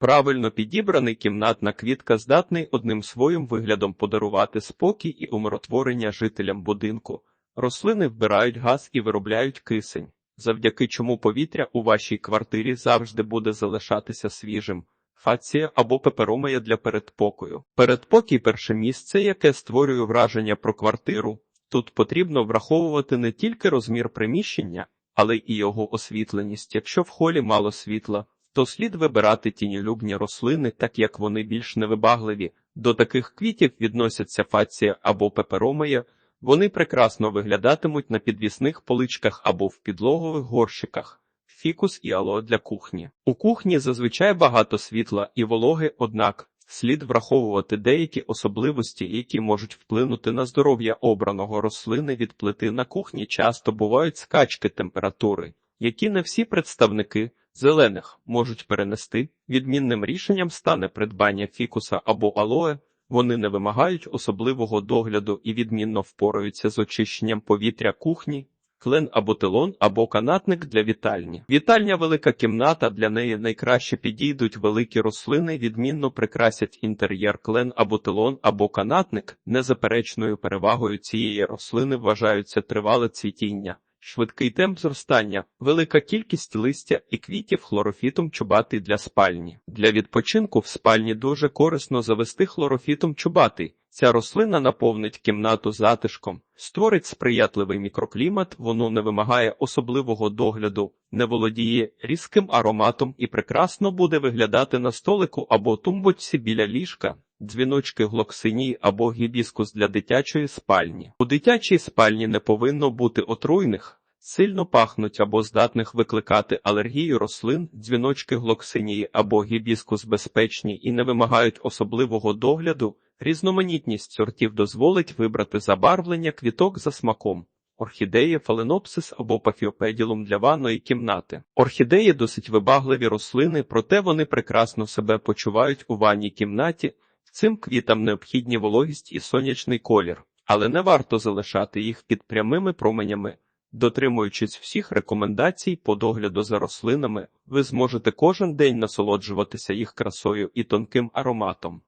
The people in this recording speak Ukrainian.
Правильно підібраний кімнатна квітка здатний одним своїм виглядом подарувати спокій і умиротворення жителям будинку. Рослини вбирають газ і виробляють кисень, завдяки чому повітря у вашій квартирі завжди буде залишатися свіжим. Фація або пеперомия для передпокою. Передпокій перше місце, яке створює враження про квартиру. Тут потрібно враховувати не тільки розмір приміщення, але і його освітленість. Якщо в холі мало світла, то слід вибирати тіньолюбні рослини, так як вони більш невибагливі. До таких квітів відносяться фація або пеперомия. Вони прекрасно виглядатимуть на підвісних поличках або в підлогових горщиках. Фікус і ало для кухні. У кухні зазвичай багато світла і вологи, однак слід враховувати деякі особливості, які можуть вплинути на здоров'я обраного рослини від плити на кухні. Часто бувають скачки температури, які не всі представники зелених можуть перенести. Відмінним рішенням стане придбання фікуса або алоe. Вони не вимагають особливого догляду і відмінно впораються з очищенням повітря кухні, клен або телон, або канатник для вітальні. Вітальня велика кімната, для неї найкраще підійдуть великі рослини, відмінно прикрасять інтер'єр клен або телон, або канатник. Незаперечною перевагою цієї рослини вважаються тривале цвітіння. Швидкий темп зростання, велика кількість листя і квітів хлорофітом чубатий для спальні. Для відпочинку в спальні дуже корисно завести хлорофітом чубатий. Ця рослина наповнить кімнату затишком, створить сприятливий мікроклімат, воно не вимагає особливого догляду, не володіє різким ароматом і прекрасно буде виглядати на столику або тумбочці біля ліжка. Дзвіночки глоксинії або гібіскус для дитячої спальні. У дитячій спальні не повинно бути отруйних, сильно пахнуть або здатних викликати алергію рослин, дзвіночки глоксинії або гібіскус безпечні і не вимагають особливого догляду. Різноманітність сортів дозволить вибрати забарвлення квіток за смаком. Орхідеї, фаленопсис або пафіопеділум для ванної кімнати. Орхідеї досить вибагливі рослини, проте вони прекрасно себе почувають у ванній кімнаті. Цим квітам необхідні вологість і сонячний колір, але не варто залишати їх під прямими променями. Дотримуючись всіх рекомендацій по догляду за рослинами, ви зможете кожен день насолоджуватися їх красою і тонким ароматом.